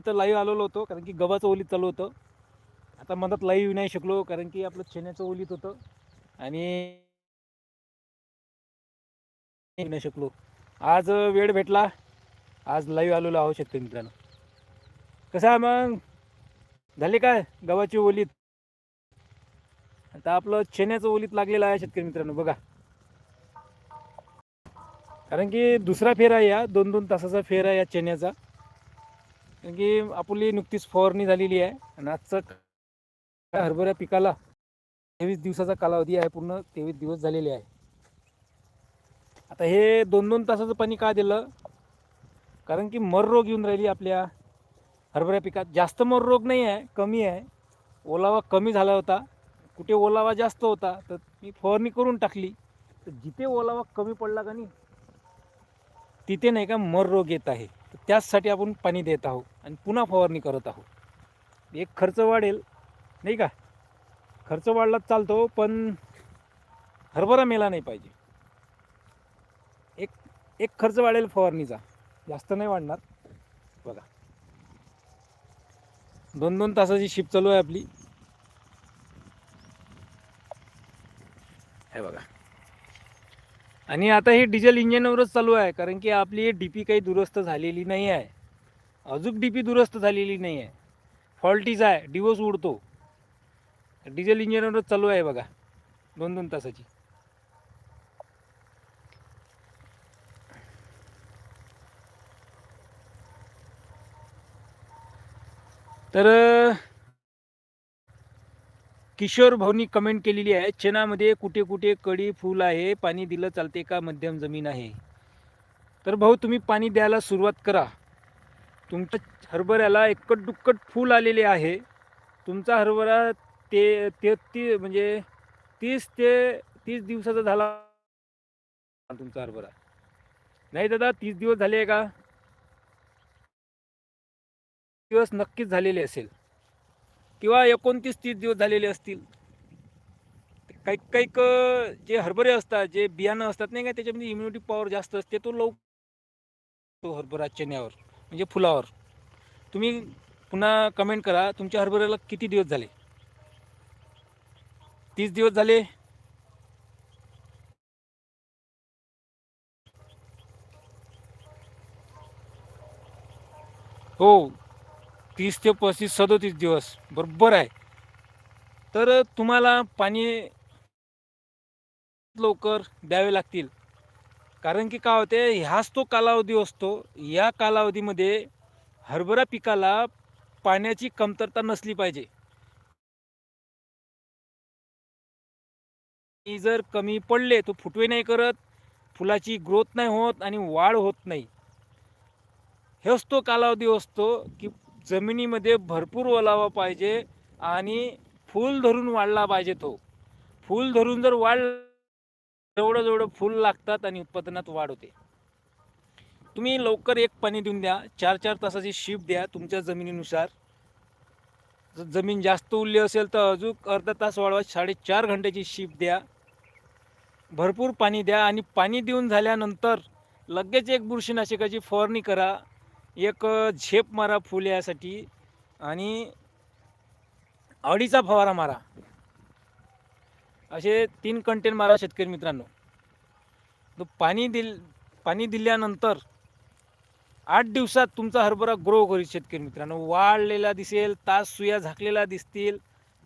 तर लाईव्ह आलेलो होतो कारण की गव्हाचं ओलीत चालू होतं. आता मधात लाईव्ह येऊ नाही शकलो कारण की आपलं चण्याचं ओलीत होतं. आणि नाही शकलो. आज वेळ भेटला. आज लाईव्ह आलेलो आहो शेतकरी मित्रांनो. कसं आहे मग? झाले काय गव्हाची ओलीत? आता आपलं चण्याचं ओलीत लागलेलं आहे शेतकरी मित्रांनो बघा. कारण की दुसरा फेर आहे या दोन दोन तासाचा फेर आहे या चेन्याचा कारण की आपली नुकतीच फवारणी झालेली आहे आणि आजचं हरभऱ्या पिकाला तेवीस दिवसाचा कालावधी आहे पूर्ण तेवीस दिवस झालेले आहे. आता हे दोन दोन तासाचं पाणी का दिलं? कारण की मर रोग येऊन राहिली आपल्या हरभऱ्या पिकात. जास्त मर रोग नाही आहे कमी आहे. ओलावा कमी झाला होता. कुठे ओलावा जास्त होता तर मी फवारणी करून टाकली. तर जिथे ओलावा कमी पडला का नाही तिथे नाही का मर रोग येत आहे. तर त्याचसाठी आपण पाणी देत आहोत आणि पुन्हा फवारणी करत आहोत. एक खर्च वाढेल नाही का? खर्च वाढलाच चालतो पण हरभरा मेला नाही पाहिजे. एक एक खर्च वाढेल फवारणीचा. जास्त नाही वाढणार. बघा. दोन दोन तासाची शिप चालू आहे आपली. हे बघा. आणि आता हे डिझेल इंजिनवरच चालू आहे कारण की आपली डी पी काही दुरुस्त झालेली नाही आहे. अजून डी पी दुरुस्त झालेली नाही आहे. फॉल्टीज आहे डिवोर्स उडतो. डिझेल इंजिनवरच चालू आहे बघा दोन दोन तासाची. तर किशोर भाऊनी कमेंट केलेली आहे चेनामध्ये कुठे कुठे कडी फूल आहे पाणी दिलं चालते का मध्यम जमीन आहे? तर भाऊ तुम्ही पाणी द्यायला सुरुवात करा. तुमच्या हरभऱ्याला एकट दुक्कट फूल आलेले आहे. तुमचा हरभरा ते ते ती म्हणजे तीस ते तीस दिवसाचा झाला तुमचा हरभरा. नाही दादा तीस दिवस झाले आहे का दिवस नक्कीच झालेले असेल. किंवा एकोणतीस तीस दिवस झालेले असतील. काही काही जे हरभरे असतात जे बियाणं असतात नाही का त्याच्यामध्ये इम्युनिटी पॉवर जास्त असते तो लवकर तो हरभरा चण्यावर म्हणजे फुलावर. तुम्ही पुन्हा कमेंट करा तुमच्या हरभऱ्याला किती दिवस झाले? तीस दिवस झाले? हो. तीस ते पस्तीस सदोतीस दिवस बरोबर आहे. तर तुम्हाला पाणी लवकर द्यावे लागतील. कारण की काय होते ह्याच तो कालावधी असतो या कालावधीमध्ये हरभरा पिकाला पाण्याची कमतरता नसली पाहिजे. जर कमी पडले तो फुटवे नाही करत फुलाची ग्रोथ नाही होत आणि वाढ होत नाही. हेच तो कालावधी असतो की जमिनीमध्ये भरपूर ओलावा पाहिजे आणि फूल धरून वाढला पाहिजे तो. फूल धरून जर वाढ जेवढं जेवढं फूल लागतात आणि उत्पादनात वाढ होते. तुम्ही लवकर एक पाणी देऊन द्या चार चार तासाची शिप द्या तुमच्या जमिनीनुसार. जर जमीन जास्त उरली असेल तर अजून अर्धा तास वाढवा साडेचार घंट्याची शिप द्या. भरपूर पाणी द्या आणि पाणी देऊन झाल्यानंतर लगेच एक बुरशीनाशकाची फवारणी करा. एक झेप मारा फुल यासाठी आणि अडीचा फवारा मारा. असे तीन कंटेन मारा शेतकरी मित्रांनो. तो पाणी दिल पाणी दिल्यानंतर आठ दिवसात तुमचा हरभरा ग्रो करील शेतकरी मित्रांनो. वाढलेला दिसेल तास सुया झाकलेला दिसतील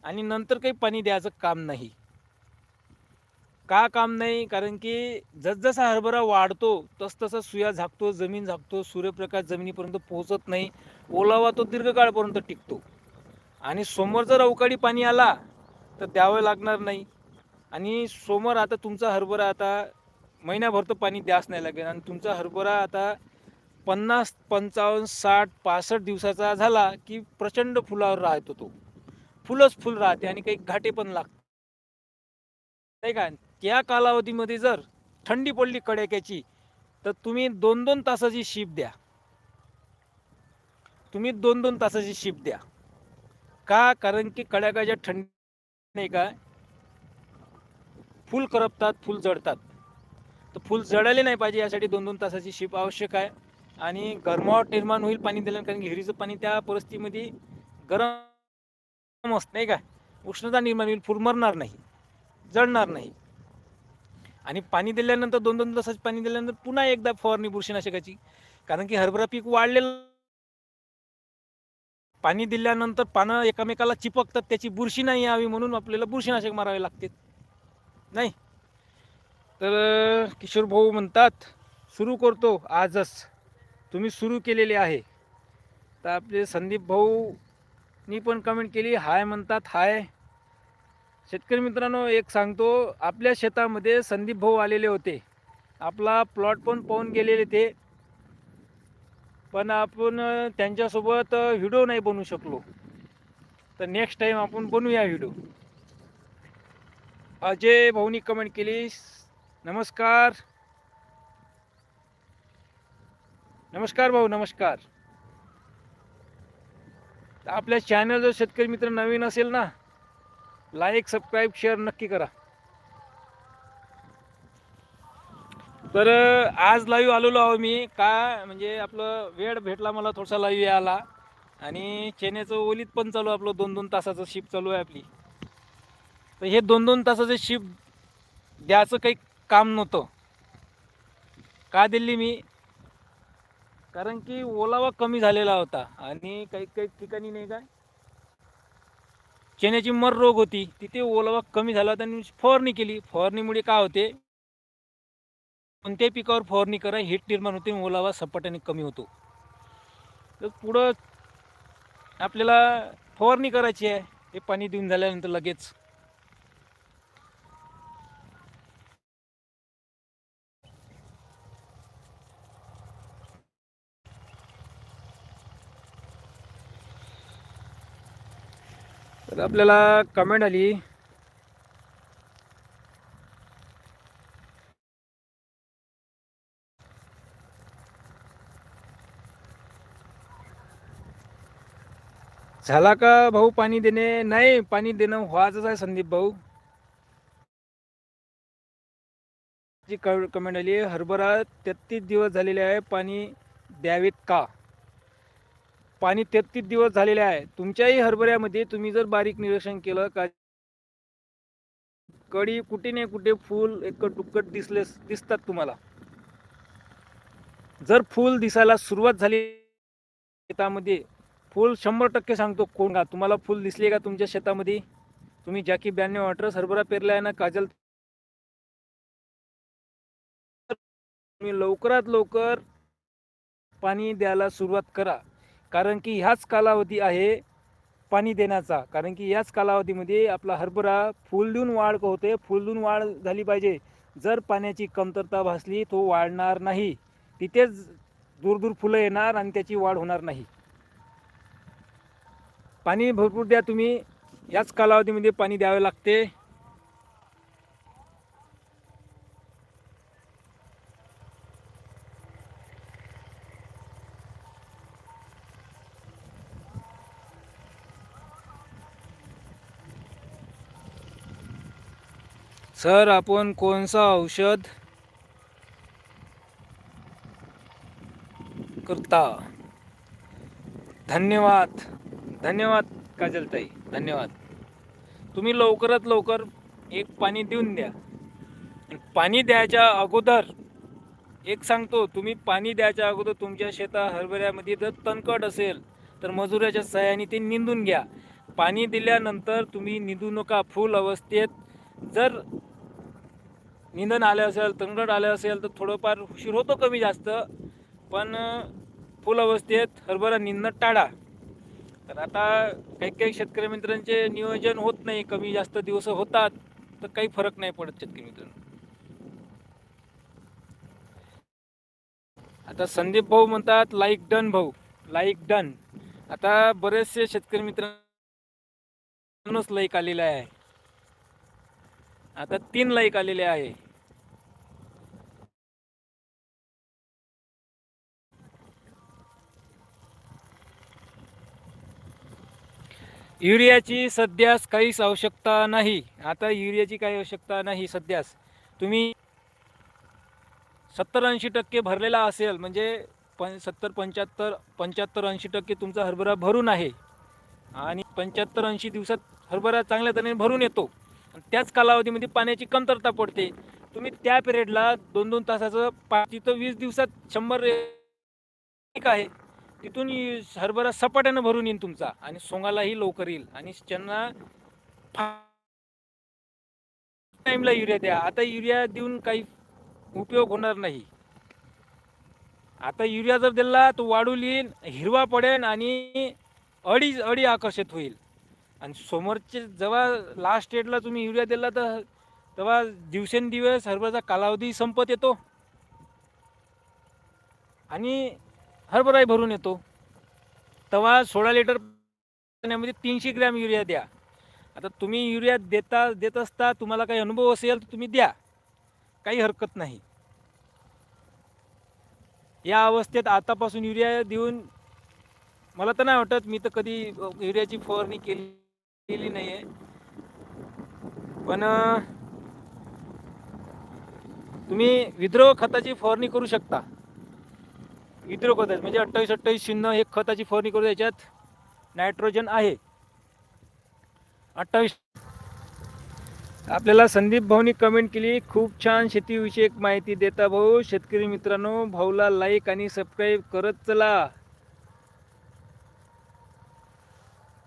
आणि नंतर काही पाणी द्यायचं काम नाही. का काम नाही? कारण की जसजसा हरभरा वाढतो तसतसा सुया झाकतो जमीन झाकतो सूर्यप्रकाश जमिनीपर्यंत पोहोचत नाही ओलावा तो दीर्घकाळपर्यंत टिकतो. आणि समोर जर अवकाळी पाणी आला तर द्यावं लागणार नाही. आणि समोर आता तुमचा हरभरा आता महिनाभर तर पाणी द्यास नाही लागेल. आणि तुमचा हरभरा आता पन्नास पंचावन्न साठ पासष्ट दिवसाचा झाला की प्रचंड फुलावर राहतो तो. फुलच फुल राहते आणि काही घाटे पण लागतात. नाही का? त्या कालावधीमध्ये जर थंडी पडली कड्याक्याची तर तुम्ही दोन दोन तासाची शिप द्या. तुम्ही दोन दोन तासाची शिप द्या. का? कारण की कडाक्याच्या थंडी नाही का? फुल करपतात फुल जळतात. तर फुल जडायला नाही पाहिजे यासाठी दोन दोन तासाची शिप आवश्यक आहे. आणि गरमावट निर्माण होईल पाणी दिल्यानं कारण की हिरीचं पाणी त्या परिस्थितीमध्ये गरम असत नाही का? उष्णता निर्माण होईल फुरमरणार नाही जळणार नाही. आणि पाणी दिल्यानंतर दोन दोन तासाचं पाणी दिल्यानंतर पुन्हा एकदा फवारणी बुरशीनाशकाची. कारण की हरभरा पीक वाढलेलं पाणी दिल्यानंतर पानं एकामेकाला चिपकतात त्याची बुरशी नाही यावी म्हणून आपल्याला बुरशीनाशक मारावे लागते. नाही? तर किशोर भाऊ म्हणतात सुरू करतो आजच. तुम्ही सुरू केलेले आहे. तर आपले संदीप भाऊनी पण कमेंट केली. हाय म्हणतात हाय. शेतकरी मित्रांनो एक सांगतो आपल्या शेतामध्ये संदीप भाऊ आलेले होते. आपला प्लॉट पण पाहून गेलेले ते. पण आपण त्यांच्यासोबत व्हिडिओ नाही बनवू शकलो. तर नेक्स्ट टाईम आपण बनवूया व्हिडिओ अजय भाऊनी कमेंट केली. नमस्कार. नमस्कार भाऊ नमस्कार. आपल्या चॅनल जर शेतकरी मित्र नवीन असेल ना लाईक सबस्क्राईब शेअर नक्की करा. तर आज लाईव्ह आलेलो आहो मी. का म्हणजे आपलं वेळ भेटला मला थोडासा लाईव्ह यायला. आणि चेन्याचं ओलीत पण चालू आपलं. दोन दोन तासाचं शिप चालू आहे आपली. तर हे दोन दोन तासाचं शिप द्यायचं काही काम नव्हतं. का दिली मी? कारण की ओलावा कमी झालेला होता. आणि काही काही ठिकाणी नाही काय चण्याची मर रोग होती. तिथे ओलावा कमी झाला होता आणि फवारणी केली. फवारणीमुळे काय होते? कोणत्याही पिकावर फवारणी करा हिट निर्माण होते आणि ओलावा सपाट्याने कमी होतो. तर पुढं आपल्याला फवारणी करायची आहे. हे पाणी देऊन झाल्यानंतर लगेच तर आपल्याला कमेंट आली. झाला का भाऊ पाणी देणे? नाही पाणी देणं व्हायचंच आहे संदीप भाऊ. जी कमेंट आली हरभरा तेहतीस दिवस झालेले आहे पाणी द्यावेत का? पाणी तेहतीस दिवस झालेले आहे. तुमच्याही हरभऱ्यामध्ये तुम्ही जर बारीक निरीक्षण केलं का कडी कुठे नाही कुठे फूल एकट दुक्कट दिसले दिसतात तुम्हाला. जर फूल दिसायला सुरुवात झाली शेतामध्ये फूल शंभर टक्के सांगतो कोण का? तुम्हाला फुल दिसले का तुमच्या शेतामध्ये? तुम्ही जॅकी ब्याण्णव अठरा हरभरा पेरला आहे ना काजल? तुम्ही लवकरात लवकर पाणी द्यायला सुरुवात करा. कारण की ह्याच कालावधी आहे पाणी देण्याचा. कारण की याच कालावधीमध्ये आपला हरभरा फुल देऊन वाढ होते. फुल देऊन वाढ झाली पाहिजे. जर पाण्याची कमतरता भासली तो वाढणार नाही. तिथेच दूर दूर फुलं येणार आणि त्याची वाढ होणार नाही. पाणी भरपूर द्या तुम्ही. याच कालावधीमध्ये पाणी द्यावे लागते. सर आपण कोणसा औषध करता? धन्यवाद. धन्यवाद काजलताई. धन्यवाद. तुम्ही लवकरात लवकर एक पाणी देऊन द्या. पाणी द्यायच्या अगोदर एक सांगतो तुम्ही पाणी द्यायच्या अगोदर तुमच्या शेता हरभऱ्यामध्ये जर तणकट असेल तर मजुराच्या सहाय्याने ते निंदून घ्या. पाणी दिल्यानंतर तुम्ही निंदू नका. फुल अवस्थेत जर निंदन आलं असेल तंगड आलं असेल तर थोडंफार उशीर होतो कमी जास्त. पण फुल अवस्थेत हरभरा निंदणं टाळा. तर आता काही काही शेतकरी मित्रांचे नियोजन होत नाही कमी जास्त दिवस होतात तर काही फरक नाही पडत शेतकरी मित्रांनो. आता संदीप भाऊ म्हणतात लाईक डन भाऊ. लाईक डन आता बरेचसे शेतकरी मित्रांनोच लाईक आलेले आहे. आता तीन लाईक आलेले आहे. युरियाची सध्यास काहीच आवश्यकता नाही. आता युरियाची काही आवश्यकता नाही सध्यास. तुम्ही सत्तर ऐंशी टक्के भरलेला असेल म्हणजे पं सत्तर पंच्याहत्तर पंच्याहत्तर ऐंशी टक्के तुमचा हरभरा भरून आहे. आणि पंच्याहत्तर ऐंशी दिवसात हरभरा चांगल्या तऱ्हेने भरून येतो. त्याच कालावधीमध्ये पाण्याची कमतरता पडते. तुम्ही त्या पिरियडला दोन दोन तासाचं पाच तिथं वीस दिवसात शंभर एक आहे. तिथून हरभरा सपाट्यानं भरून येईल तुमचा आणि सोंगालाही लवकर येईल. आणि त्यांना टाइमला युरिया द्या. आता युरिया देऊन काही उपयोग होणार नाही. आता युरिया जर दिला तो वाढून येईल हिरवा पडेल आणि अडी अडी आकर्षित होईल. आणि समोरचे जेव्हा लास्ट डेटला तुम्ही युरिया दिला तर तेव्हा दिवसेंदिवस हरभराचा कालावधी संपत येतो. आणि हरभराही भरून येतो. तेव्हा सोळा लिटर पाण्यामध्ये तीनशे ग्रॅम युरिया द्या. आता तुम्ही युरिया देता देत असता तुम्हाला काही अनुभव असेल तर तुम्ही द्या. काही हरकत नाही. या अवस्थेत आतापासून युरिया देऊन मला तर नाही वाटत मी तर कधी युरियाची फवारणी केली केली नाही आहे पण तुम्ही विद्रोह खताची फवारणी करू शकता. इतर म्हणजे अठ्ठावीस अठ्ठावीस शून्य हे खताची फवारणी करू त्याच्यात नायट्रोजन आहे. अठ्ठावीस. आपल्याला संदीप भाऊनी कमेंट केली. खूप छान शेतीविषयक माहिती देता भाऊ. शेतकरी मित्रांनो भाऊला लाईक आणि सबस्क्राईब करत चला.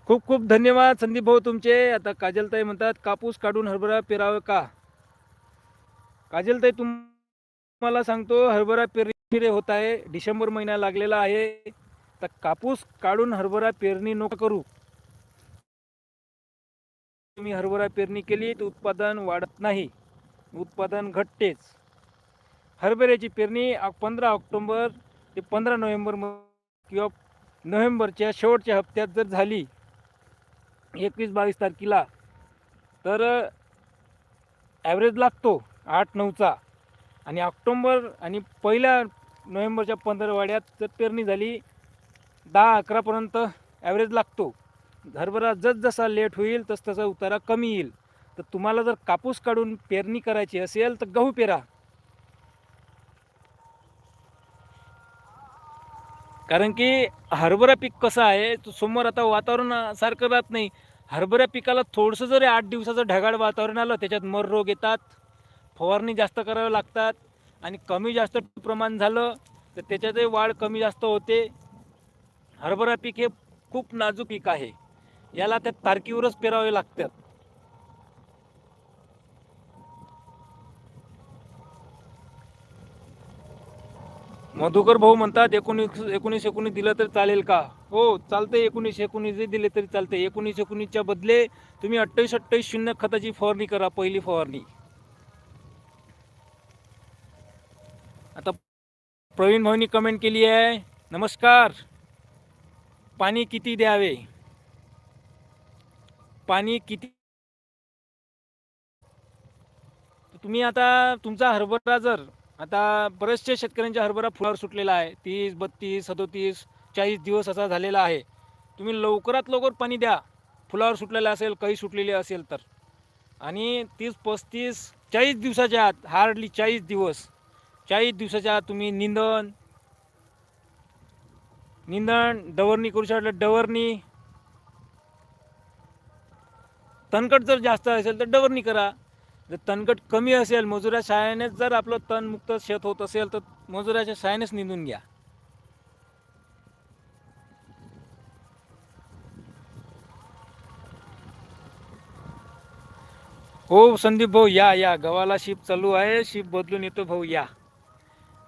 खूप खूप धन्यवाद संदीप भाऊ तुमचे. आता काजलताई म्हणतात कापूस काढून हरभरा पेरावं का? काजलताई तुम्हाला सांगतो हरभरा पेरणी होत आहे. डिसेंबर महिना लागलेला आहे. तर कापूस काढून हरभरा पेरणी नको करू. तुम्ही हरभरा पेरणी केली तर उत्पादन वाढत नाही. उत्पादन घटतेच. हरभऱ्याची पेरणी पंधरा ऑक्टोंबर ते पंधरा नोव्हेंबर किंवा नोव्हेंबरच्या शेवटच्या हप्त्यात जर झाली एकवीस बावीस तारखेला तर ॲव्हरेज लागतो आठ नऊचा. आणि ऑक्टोंबर आणि पहिल्या नोव्हेंबरच्या पंधरवाड्यात जर पेरणी झाली. दहा अकरापर्यंत ॲव्हरेज लागतो. हरभरा जसजसा लेट होईल तस तसा उतारा कमी येईल. तर तुम्हाला जर कापूस काढून पेरणी करायची असेल तर गहू पेरा. कारण की हरभरा पीक कसं आहे तो समोर आता वातावरण सारखं राहत नाही. हरभरा पिकाला थोडंसं जरी आठ दिवसाचं ढगाळ वातावरण आलं त्याच्यात मर रोग येतात. फवारणी जास्त कराव्या लागतात. आणि कमी जास्त प्रमाण झालं तर त्याच्यातही वाढ कमी जास्त होते. हरभरा पीक हे खूप नाजूक पीक आहे. याला त्या तारकीवरच पेरावे लागतात. मधुकर भाऊ म्हणतात एकोणीस एकोणीस एकोणीस दिलं तर चालेल का? हो चालतंय एकोणीस एकोणीस दिले तरी चालतंय. एकोणीस एकोणीसच्या बदले तुम्ही अठ्ठावीस अठ्ठावीस शून्य खताची फवारणी करा पहिली फवारणी. प्रवीण भाऊनी कमेंट केली आहे. नमस्कार. पाणी किती द्यावे? पाणी किती? तुम्ही आता तुमचा हरभरा जर आता बरेचसे शेतकऱ्यांच्या हरभरा फुलावर सुटलेला आहे. तीस बत्तीस सदोतीस चाळीस दिवस असा झालेला आहे. तुम्ही लवकरात लवकर पाणी द्या. फुलावर सुटलेलं असेल काही सुटलेले असेल तर. आणि तीस पस्तीस चाळीस दिवसाच्या आत हार्डली चाळीस दिवस चाळीस दिवसाच्या तुम्ही निंदण निंदण डवरणी करू शकलं डवरणी. तणकट जर जास्त असेल तर डवरणी करा. जर तणकट कमी असेल मजुऱ्या सहाय्यानेच जर आपलं तणमुक्त शेत होत असेल तर मजुराच्या साहाय्यानेच निंदून घ्या. हो संदीप भाऊ या या. गव्हाला शिप चालू आहे शिप बदलून येतो भाऊ या.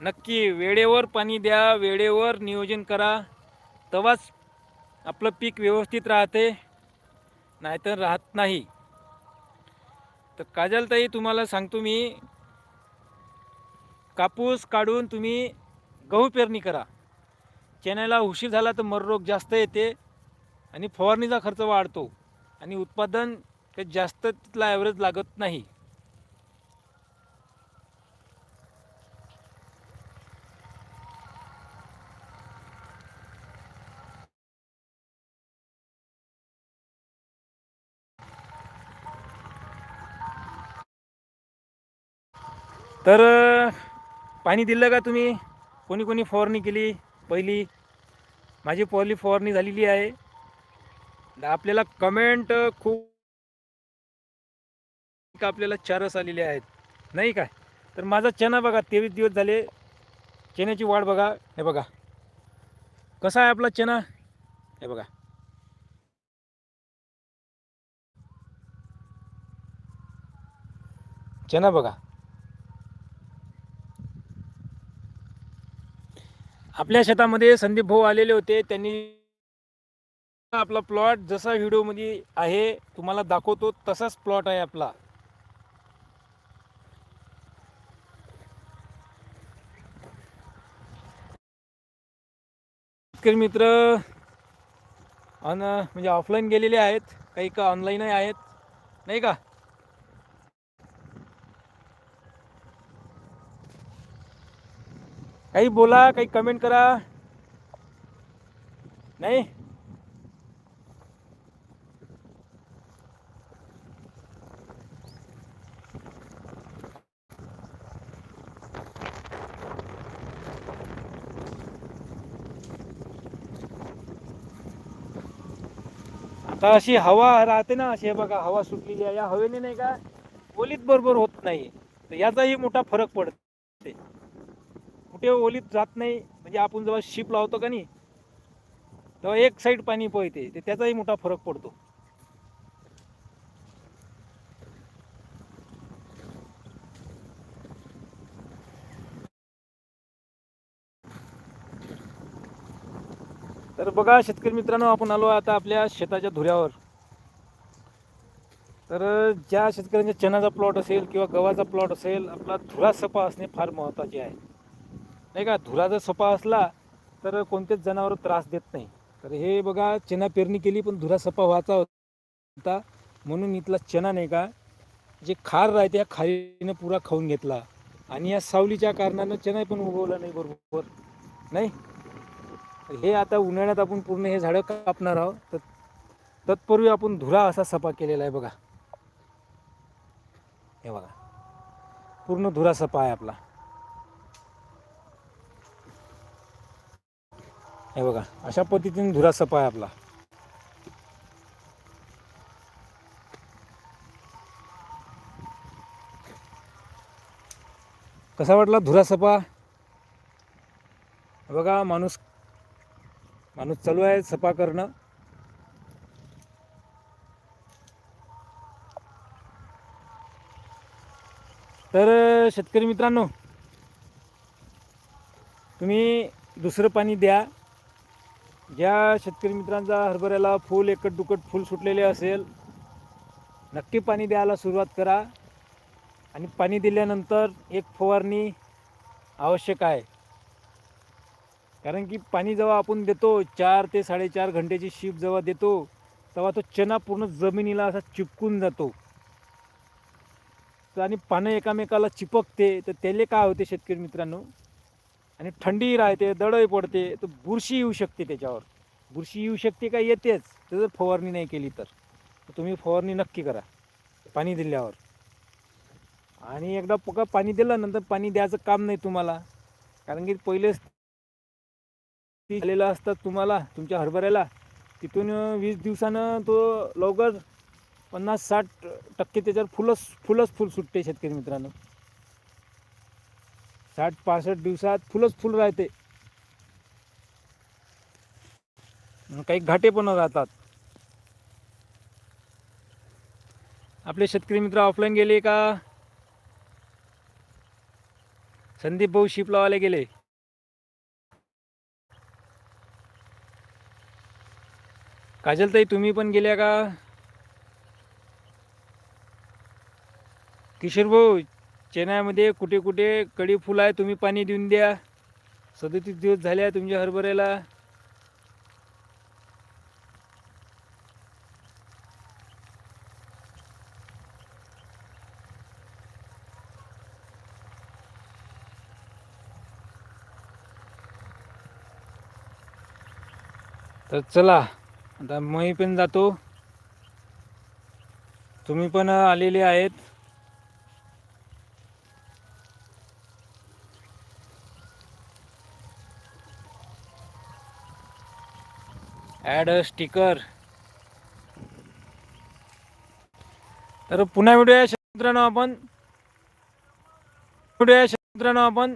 नक्की वेळेवर पाणी द्या वेळेवर नियोजन करा. तेव्हाच आपलं पीक व्यवस्थित राहते नाहीतर राहत नाही. तर काजलताई तुम्हाला सांगतो मी कापूस काढून तुम्ही गहू पेरणी करा. चण्याला उशीर झाला तर मर रोग जास्त येते आणि फवारणीचा खर्च वाढतो आणि उत्पादन काही जास्त तिथला ॲव्हरेज लागत नाही. तर पाणी दिलं का तुम्ही? कोणी कोणी फवारणी केली? पहिली? माझी पहिली फवारणी झालेली आहे. आपल्याला कमेंट खूप आपल्याला चारस आलेले आहेत? नाही काय तर माझा चना बघा तेवीस दिवस झाले. चण्याची वाढ बघा. हे बघा. कसा आहे आपला चना हे बघा. चना बघा. आपल्या शेतामध्ये संदीप भाऊ आलेले होते. त्यांनी आपला प्लॉट जसा व्हिडिओमध्ये आहे तुम्हाला दाखवतो तसाच प्लॉट आहे आपला. शेतकरी मित्र ऑन म्हणजे ऑफलाईन गेलेले आहेत. काही का ऑनलाईनही आहेत. नाही का? काही बोला काही कमेंट करा. नाही? आता अशी हवा राहते ना अशी हे बघा हवा सुटलेली आहे. या हवेने नाही का ओलीत बरोबर होत नाही तर याचाही मोठा फरक पडतो. कुठे ओलीत जात नाही. म्हणजे आपण जेव्हा शिप लावतो का नाही तेव्हा एक साईड पाणी पळते. ते त्याचाही मोठा फरक पडतो. तर बघा शेतकरी मित्रांनो आपण आलो आता आपल्या शेताच्या धुऱ्यावर. तर ज्या शेतकऱ्यांच्या चण्याचा प्लॉट असेल किंवा गव्हाचा प्लॉट असेल आपला धुरा सपा असणे फार महत्त्वाचे आहे. नाही का धुरा जर सपा असला तर कोणतेच जनावर त्रास देत नाही. तर हे बघा चना पेरणी केली पण धुरा सपा व्हायचा होता. म्हणून इथला चना नाही का जे खार राहते या खारीनं पुरा खाऊन घेतला. आणि या सावलीच्या कारणानं चना पण उगवला नाही बरोबर नाही? हे आता उन्हाळ्यात आपण पूर्ण हे झाडं कापणार आहोत. तर तत्पूर्वी आपण धुरा असा सपा केलेला आहे बघा. हे बघा. पूर्ण धुरा सपा आहे आपला. हे बघा अशा पद्धतीने धुरा सपा आहे आपला. कसा वाटला धुरा सपा? बघा माणूस माणूस चालू आहे सफा करणं. तर शेतकरी मित्रांनो तुम्ही दुसरं पाणी द्या. ज्या शेतकरी मित्रांचा हरभऱ्याला फूल एकट दुकट फूल सुटलेले असेल नक्की पाणी द्यायला सुरुवात करा. आणि पाणी दिल्यानंतर एक फवारणी आवश्यक आहे. कारण की पाणी जेव्हा आपण देतो चार ते साडेचार घंट्याची शिप जेव्हा देतो तेव्हा तो चना पूर्ण जमिनीला असा चिपकून जातो. तर आणि पानं एकामेकाला चिपकते तर त्याले काय होते शेतकरी मित्रांनो? आणि थंडी राहते दडही पडते तर बुरशी येऊ शकते त्याच्यावर. बुरशी येऊ शकते का? येतेच. तर जर फवारणी नाही केली तर. तुम्ही फवारणी नक्की करा. पाणी दिल्यावर. आणि एकदा पका पाणी दिलं नंतर पाणी द्यायचं काम नाही तुम्हाला. कारण की पहिलेच ती झालेला असतात तुम्हाला तुमच्या हरभऱ्याला. तिथून वीस दिवसानं तो लवकर पन्नास साठ टक्के त्याच्यावर फुलंच फुलंच फुल सुटते शेतकरी मित्रांनो. साठ पासष्ट दिवसात फुलंच फुल राहते. काही घाटे पण राहतात. आपले शेतकरी मित्र ऑफलाईन गेले का? संदीप भाऊ शिप लावायला गेले. काजलताई तुम्ही पण गेल्या का? किशोर भाऊ चेन्नईमध्ये कुठे कुठे कडी फुल आहे तुम्ही पाणी देऊन द्या. सदतीस दिवस झाले आहे तुमच्या हरभऱ्याला. तर चला आता मी पण जातो. तुम्ही पण आलेले आहेत. ॲड स्टिकर तर पुन्हा व्हिडिओ या मित्रांनो आपण व्हिडिओ या मित्रांनो आपण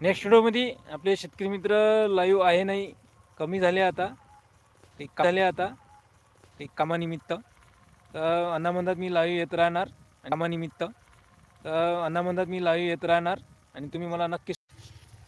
नेक्स्ट व्हिडिओमध्ये आपले शेतकरी मित्र लाईव्ह आहे नाही कमी झाले आता. ते झाले आता? ते कामानिमित्त. तर अनामंदात मी लाईव्ह येत राहणार. कामानिमित्त. तर अनामंदात मी लाईव्ह येत राहणार. आणि तुम्ही मला नक्की